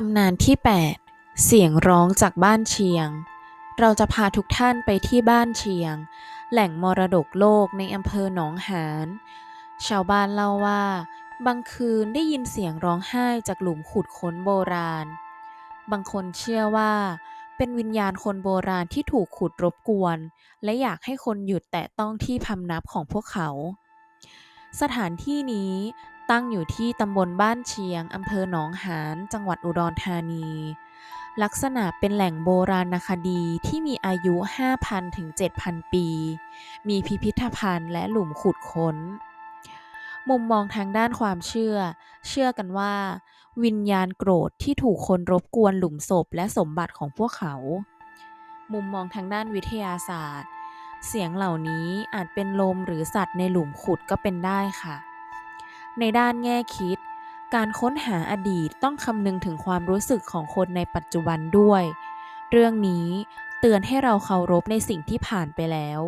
ตำนานที่ 8 เสียงร้องจากบ้านเชียง เราจะพาทุกท่านไปที่บ้านเชียง แหล่งมรดกโลกในอำเภอหนองหาน ชาวบ้านเล่าว่า บางคืนได้ยินเสียงร้องไห้จากหลุมขุดค้นโบราณ บางคนเชื่อว่า เป็นวิญญาณคนโบราณที่ถูกขุดรบกวน และอยากให้คนหยุดแตะต้องที่พำนับของพวกเขาสถานที่นี้ ตั้งอยู่ที่ตำบลบ้านเชียงอำเภอหนองหาน จังหวัดอุดรธานี ลักษณะเป็นแหล่งโบราณคดีที่มีอายุ 5,000 ถึง 7,000 ปี มีพิพิธภัณฑ์และหลุมขุดค้น มุมมองทางด้านความเชื่อ เชื่อกันว่า วิญญาณโกรธที่ถูกคนรบกวนหลุมศพและสมบัติของพวกเขา มุมมองทางด้านวิทยาศาสตร์ เสียงเหล่านี้อาจเป็นลมหรือสัตว์ในหลุมขุดก็เป็นได้ค่ะ ในด้านแง่คิด การค้นหาอดีตต้องคำนึงถึงความรู้สึกของคนในปัจจุบันด้วย เรื่องนี้เตือนให้เราเคารพในสิ่งที่ผ่านไปแล้ว